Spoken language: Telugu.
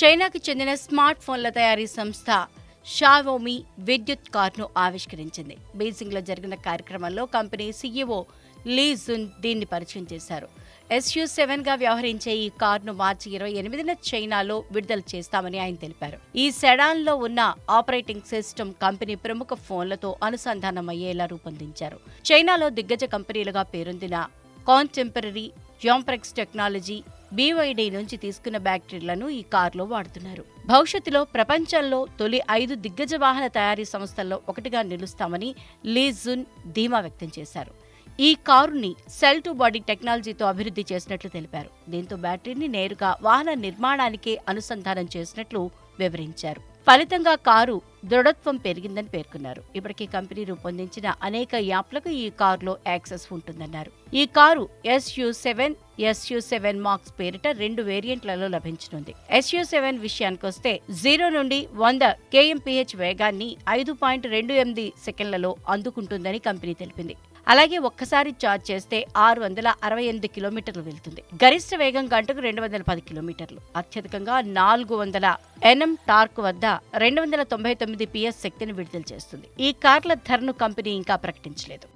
చైనాకు చెందిన స్మార్ట్ ఫోన్ల తయారీ సంస్థ షావోమి విద్యుత్ కార్ను ఆవిష్కరించింది. బీజింగ్లో జరిగిన కార్యక్రమంలో కంపెనీ సీఈఓ లీ జున్ దీన్ని పరిచయం చేశారు. ఎస్యూ సెవెన్గా వ్యవహరించే ఈ కార్ను మార్చి ఇరవై ఎనిమిదిన చైనాలో విడుదల చేస్తామని ఆయన తెలిపారు. ఈ సెడాన్లో ఉన్న ఆపరేటింగ్ సిస్టమ్ కంపెనీ ప్రముఖ ఫోన్లతో అనుసంధానం అయ్యేలా రూపొందించారు. చైనాలో దిగ్గజ కంపెనీలుగా పేరొందిన కాంటెంపరీ జాంప్రెక్స్ టెక్నాలజీ బీవైడీ నుంచి తీసుకున్న బ్యాటరీలను ఈ కారులో వాడుతున్నారు. భవిష్యత్తులో ప్రపంచంలో తొలి ఐదు దిగ్గజ వాహన తయారీ సంస్థల్లో ఒకటిగా నిలుస్తామని లీ జున్ ధీమా వ్యక్తం చేశారు. ఈ కారుని సెల్ టు బాడీ టెక్నాలజీతో అభివృద్ధి చేసినట్లు తెలిపారు. దీంతో బ్యాటరీని నేరుగా వాహన నిర్మాణానికే అనుసంధానం చేసినట్లు వివరించారు. ఫలితంగా కారు దృఢత్వం పెరిగిందని పేర్కొన్నారు. ఇప్పటికీ కంపెనీ రూపొందించిన అనేక యాప్లకు ఈ కారులో యాక్సెస్ ఉంటుందన్నారు. ఈ car SU seven SU seven max పేరిట రెండు వేరియంట్లలో లభించనుంది. ఎస్యు సెవెన్ విషయానికొస్తే జీరో నుండి వంద కేఎంపీహెచ్ వేగాన్ని ఐదు పాయింట్ రెండు ఎనిమిది సెకండ్లలో అందుకుంటుందని కంపెనీ తెలిపింది. అలాగే ఒక్కసారి ఛార్జ్ చేస్తే ఆరు వందల అరవై ఎనిమిది కిలోమీటర్లు వెళ్తుంది. గరిష్ట వేగం గంటకు రెండు వందల పది కిలోమీటర్లు. అత్యధికంగా నాలుగు వందల ఎన్ఎం టార్క్ వద్ద రెండు వందల తొంభై తొమ్మిది పిఎస్ శక్తిని విడుదల చేస్తుంది. ఈ కార్ల ధరను కంపెనీ ఇంకా ప్రకటించలేదు.